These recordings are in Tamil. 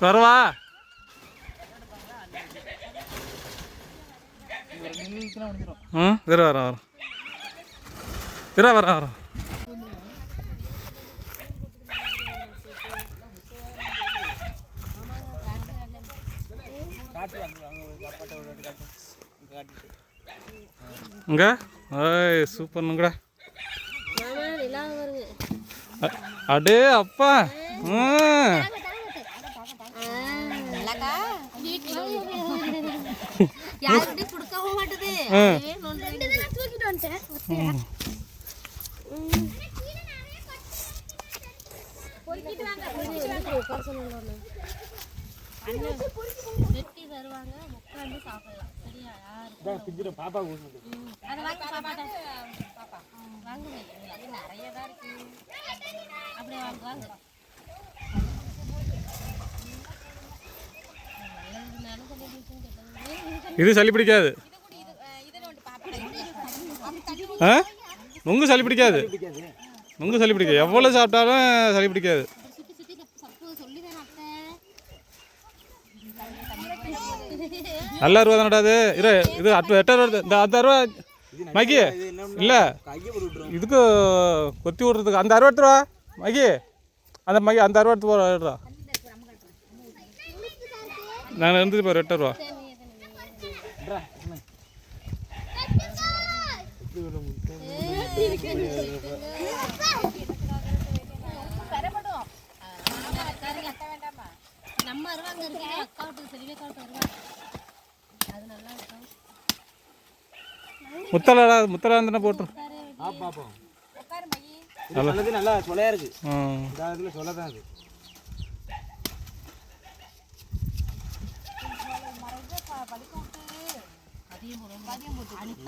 வரவா. ம் இரு வர வர. இரு வர வர. இங்க? ஏய் அ- அடே அப்பா. ம். யாருக்கிட்டையும் கொடுக்கவும் மாட்டுது. தூக்கிட்டு வந்துட்டேன். வெட்டி தருவாங்க. உட்காந்து சாப்பிடலாம். சரியா? யாருக்கு பாப்பா அதை வாங்கி பாப்பா வாங்க அது நிறைய தான் இருக்கு. அப்படியே வாங்க வாங்க இது சளி பிடிக்காது. ஆ? நுங்கு சளி பிடிக்காது. நுங்கு சளி பிடிக்காது. எவ்வளோ சாப்பிட்டாலும் சளி பிடிக்காது. நல்ல அருவா தானடா அது? இரு இது அட்டு எட்டாயிரம் இந்த அந்த அருவா மகி இல்லை. இதுக்கு கொத்தி விட்றதுக்கு அந்த அருவா எடுத்துருவா மகி. அந்த மகி அந்த அருவா எடுத்து போடுறா நான் இருந்துட்டு பாரு எட்டாயிரம் ரூபா நம்ம அருவாங்க இருக்கு அக்கா விட்டு செல்வி அக்கா விட்டு அருவா அது நல்லா. இருக்கும் முத்தலாடா முத்தலா இருந்தானே போட்டுரு ஆ பாப்போம் இது நல்லது நல்லா சொலையா இருக்கு. ம் இந்த இதுல சொலை தான் அது.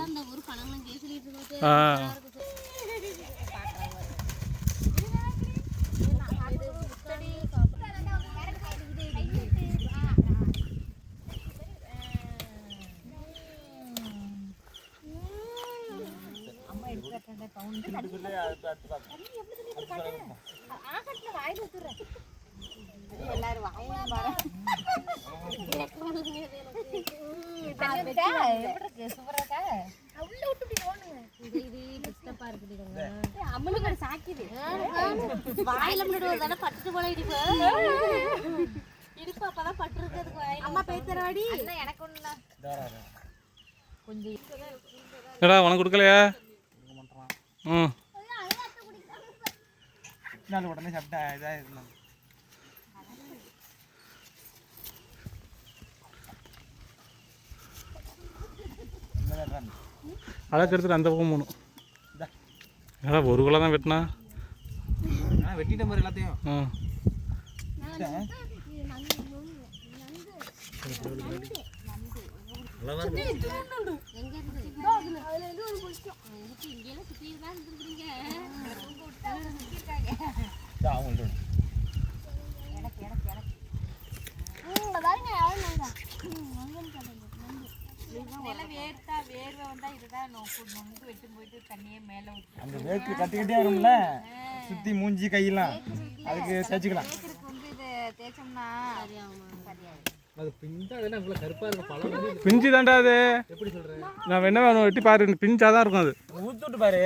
அந்த வாங்க பழங்களும் கேசலிட்டு இருக்கு ஆ இது இது டிஸ்டர்பா இருக்குதுங்க அம்மனுக்கு சாக்கிது வாயில முன்னாடி ஒரு பட்டுட்டு போல இடிப்பு. இடிப்பு அப்பதான் பட்டுருக்கு அதுக்கு வாயில. அம்மா பேசுறவாடி எனக்கு ஒண்ணு என்னடா உனக்கு கொடுக்கலையா? ம். நாலு உடனே சாப்பிட்டா இதாக இருந்தாங்க அழகு எடுத்துட்டு அந்த பக்கம் போகணும். ஏடா ஒரு குலை தான் வெட்டினா? ஆ. வெட்டிட்ட மாதிரி எல்லாத்தையும் ம் இருந்து இருந்து அந்த வேர்க்கு கட்டி கட்டியா வரும்ல? சுத்தி மூஞ்சி கையெல்லாம். அதுக்கு தேய்ச்சிக்கலாம். அது பிஞ்சா பிஞ்சு தாண்டா அது. நான் என்ன வேணும் வெட்டி பாரு பிஞ்சாக தான் இருக்கும் அது. ஊத்து விட்டு பாரு.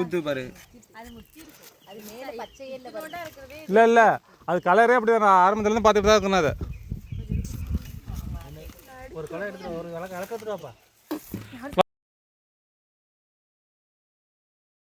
ஊத்து பாரு. இல்லை இல்லை. அது கலரே அப்படி தான் நான் ஆரம்பத்துலேருந்து பார்த்துட்டு தான் இருக்கணும் அதை. ஒரு களை எடுத்துட்டு ஒரு கலக்க கலக்கத்துட்டு வாப்பா.